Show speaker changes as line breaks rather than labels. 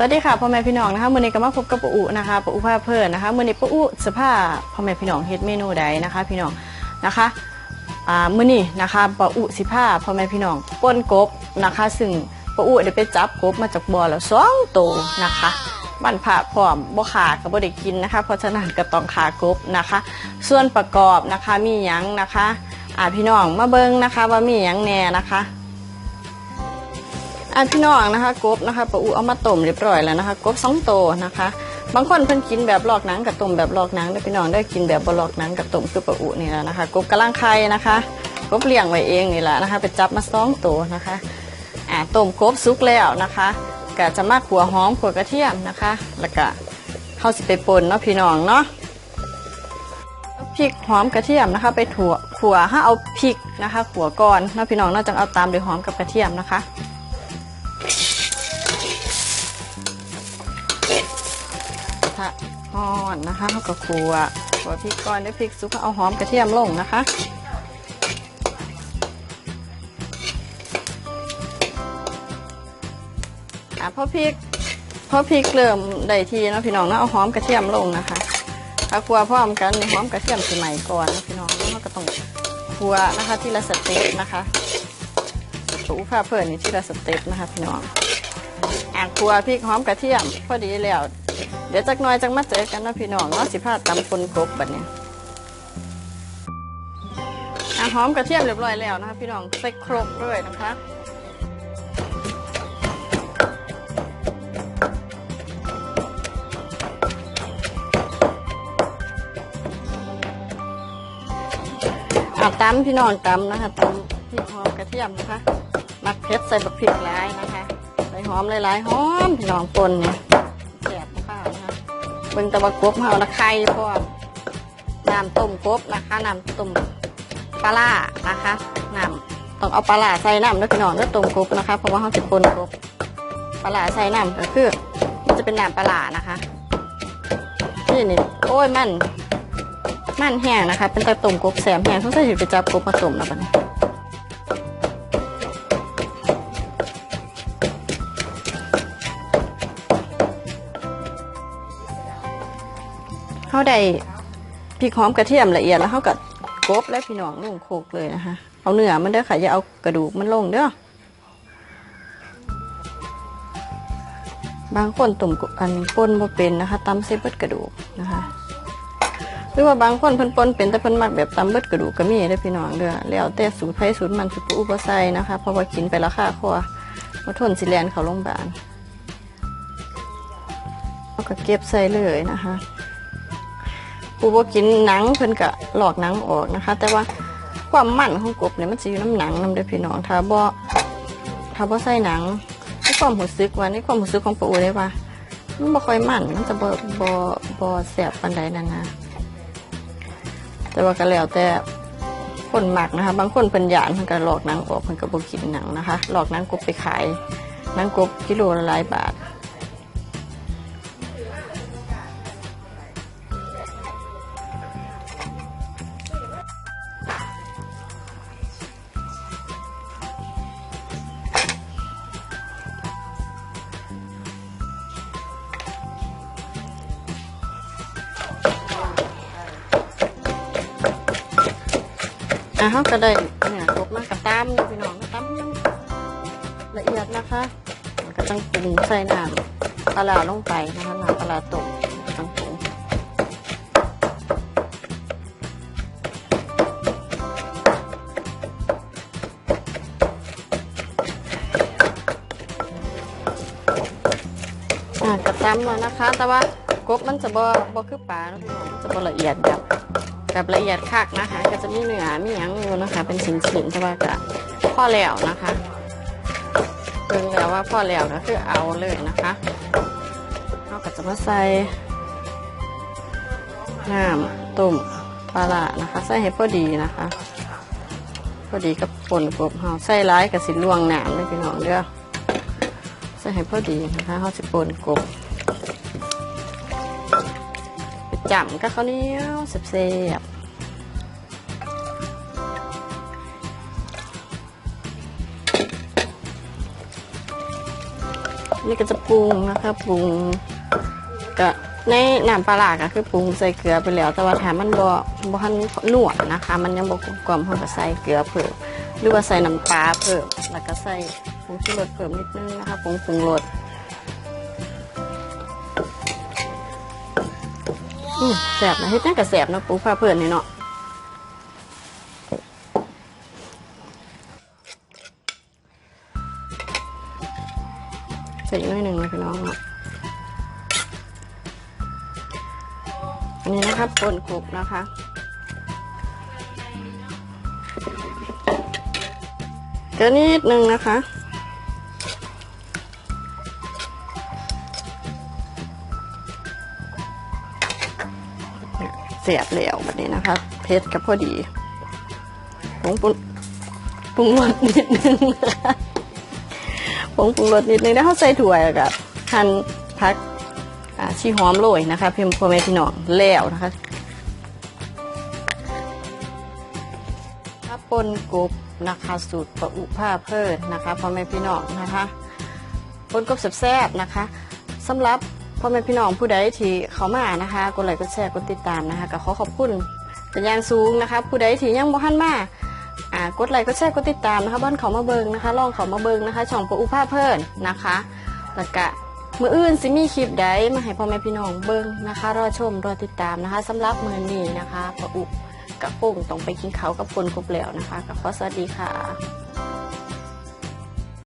สวัสดีค่ะพ่อแม่พี่น้องนะคะมื้อนี้ก็มาพบกับปู่อุนะคะปู่อุภาเพลินนะคะมื้อนี้ปู่อุสภาพ่อแม่พี่น้องเฮ็ดเมนูใดนะคะ พี่น้องนะคะอ่ามื้อนี้นะคะปู่อุสิพาพ่อแม่พี่น้องป่นกบนะคะ ซึ่งปู่อุได้ไปจับกบมาจากบ่อแล้วสองตัวนะคะบ้นผ่าพร้อมบ่ขาก็บ่ได้กินนะคะ เพราะฉะนั้นก็ต้องขากบนะคะ ส่วนประกอบนะคะมีหยังนะคะอ่าพี่น้องมาเบิ่งนะคะว่ามีหยังแน่นะคะ อันพี่น้องนะคะกบนะคะปะอูเอามาต้มเรียบร้อยแล้วนะคะกบสองโตวนะคะ บางคนเพิ่นกินแบบลอกหนังกับต้มแบบลอกหนังได้พี่น้องได้กินแบบบลอกหนังกับต้มคือปะอูนี่แหละนะคะกบกำลังไข่นะคะกบเลี้ยงไว้เองนี่แหละนะคะไปจับมาสองตัวนะคะอ่าต้มกบสุกแล้วนะคะก็จะมาขัวหอมขัวกระเทียมนะคะ แล้วก็เข้าสิไปป่นเนาะพี่น้องเนาะพริกหอมกระเทียมนะคะ ไปถั่วขัวถ้าเอาพริกนะคะขัวก่อนเนาะพี่น้องเนาจังเอาตามด้วยหอมกับกระเทียมนะคะ ทะอ่อนนะคะเขาก็ครัวครัวพริกก่อนด้วพริกสุกเอาหอมกระเทียมลงนะคะอะพอพริกพอพริกเริ่มได้ทีนะพี่น้องนาะเอาหอมกระเทียมลงนะคะถ้าครัวพร้อมกันหอมกระเทียมสใหม่ก่อนนะพี่น้องแล้วเราก็ต้องครัวนะคะที่ละสเต็ปนะคะสูผ้าเพื่อนนี่ที่ละสเต็ปนะคะพี่น้องอ่างครัวพริกหอมกระเทียมพอดีแล้ว เดี๋ยวจักหน้อยจังมาเจอกันนะพี่น้องเนาะสิพาตำคนกบแบัดนี้หอมกระเทียมเรียบร้อยแล้วนะคะพี่น้องใส่ครกด้วยนะคะอาตำพี่น้องตำนะคะตำพริกหอมกระเทียมนะคะ มักเผ็ดใส่บักพริกหลายนะคะ ใส่หอมหลายๆหอมพี่น้องปนเนี่ย บิ่งตะบะกบเฮานะไข่พร้อมน้ำต้มกบนะคะน้ำต้มปลานะคะน้ำต้องเอาปลาใส่น้ำด้วยพี่น้องด้วยต้มกบนะคะเพราะว่าเฮาสิปนกบปลาใส่น้ำก็คือมันจะเป็นน้ำปลานะคะนี่นี่โอ้ยมันมันแห้งนะคะ เป็นตะต้มกบแสมแห้งสงสัยสิไปจับกบมาต้มแล้วบัดนี้ เขาได้พริกหอมกระเทียมละเอียดแล้วเขาก็กบและพี่น้องลงโคกเลยนะคะ เอาเนื้อมันเด้อค่ะอย่าเอากระดูกมันลงเด้อบางคนตุ่มอันปนบ่เป็นนะคะตำเซเบิดกระดูกนะคะ หรือว่าบางคนเพิ่นปนเป็นแต่เพิ่นมักแบบตำเบิดกระดูกก็มีเด้อพี่น้องเด้อแล้วแต่สูตรไผสูตรมันสิปูอุปไซนะคะเพราะว่ากินไปแล้วค่าคอมาทนสิแลนเขาโรงพยาบาลแล้วก็เก็บใส่เลยนะคะ ปูบ่กินหนังเพิ่นก็หลอกหนังออกนะคะ แต่ว่าความมันของกบเนี่ยมันสิอยู่น้ำหนังนำเด้อพี่น้องถ้าบ่ถ้าบ่ใส่หนังในความรู้สึกว่าในความรู้สึกของปูได้ว่ามันบ่ค่อยมันมันจะบ่บ่บ่แซ่บปานใดนั่นนะแต่ว่าก็แล้วแต่คนหมักนะคะ บางคนเพิ่นหยานเพิ่นก็หลอกหนังออกเพิ่นก็บ่กินหนังนะคะ หลอกหนังกบไปขายหนังกบกิโลละหลายบาท เขาก็ได้เนี่ยครบมากกับตามนะพี่น้องตามละเอียดนะคะก็ต้องปรุงใส่น้ำปลาลงไปนะคะน้ำปลาร้าต้มต้องปรุงอะกระตำแล้วนะคะ แต่ว่ากบมันจะบ่บ่คือปลานาะพี่น้องจะบ่ละเอียดแบบ แบบละเอียดคักนะคะ ก็จะมีเนื้อมีหยังอยู่นะคะ เป็นชิ้นๆแต่ว่าก็พ่อแล้วนะคะเพิ่งแล้วว่าพ่อแล้วก็คือเอาเลยนะคะเราก็จะมาใส่น้ำต้มปลาร้านะคะ ใส่ให้พอดีนะคะ พอดีกับป่นกบเฮาใส่ร้ายกับสิลวงหน้ำเลยพี่น้องเด้อใส่ให้พอดีนะคะเฮาสิป่นกบ จับกับข้าวเหนียวเสียบนี่ก็จะปรุงนะคะปรุงก็ในน้ำปลาร้าก็คือปรุงใส่เกลือไปแล้ว แต่ว่าถ้ามันบ่บ่ทันนวดนะคะ มันยังบ่กลมกล่มเราก็ใส่เกลือเพิ่มหรือว่าใส่น้ำปลาเพิ่มแล้วก็ใส่ผงชูรสเพิ่มนิดนึงนะคะผงปรุงรส แสบนะเฮ็ดจังก็แสบเนาะปูผ้าเพิ่นนี่เนาะใส่อีกหน่อยหนึ่งนะพี่น้องเนาะอันนี้นะคะป่นกบนะคะเดี๋ยวนิดนึงนะคะ เสียบเหลวแบบนี้นะคะเพชรกับพอดีผงปรุงปรุงรสนิดนึงนะคะผงปรุงรสนิดนึงแล้วเขาใส่ถั่วกับหั่นพักชีหอมโรยนะคะ เพียงพ่อแม่พี่น้องแล้วนะคะถ้าปนกบนะคะสูตรประอุผ้าเพิ่นนะคะพ่อแม่พี่น้องนะคะปนกบแซ่บๆนะคะสำหรับ พ่อแม่พี่น้องผู้ใดที่เขามานะคะกดไลค์กดแชร์กดติดตามนะคะก็ขอขอบคุณเป็นอย่างสูงนะคะ ผู้ใดที่ยังบ่ทันมาอ่ากดไลค์กดแชร์กดติดตามนะคะบ้านเขามาเบิงนะคะลองเขามาเบิงนะคะช่องปะอุภาเพิ่นนะคะแล้วก็มืออื่นสิมีคลิปใดมาให้พ่อแม่พี่น้องเบิงนะคะรอชมรอติดตามนะคะสำหรับมือนี้นะคะปะอุกับปุ่งต้องไปกินเขากับคนครบแล้วนะคะก็ขอสวัสดีค่ะ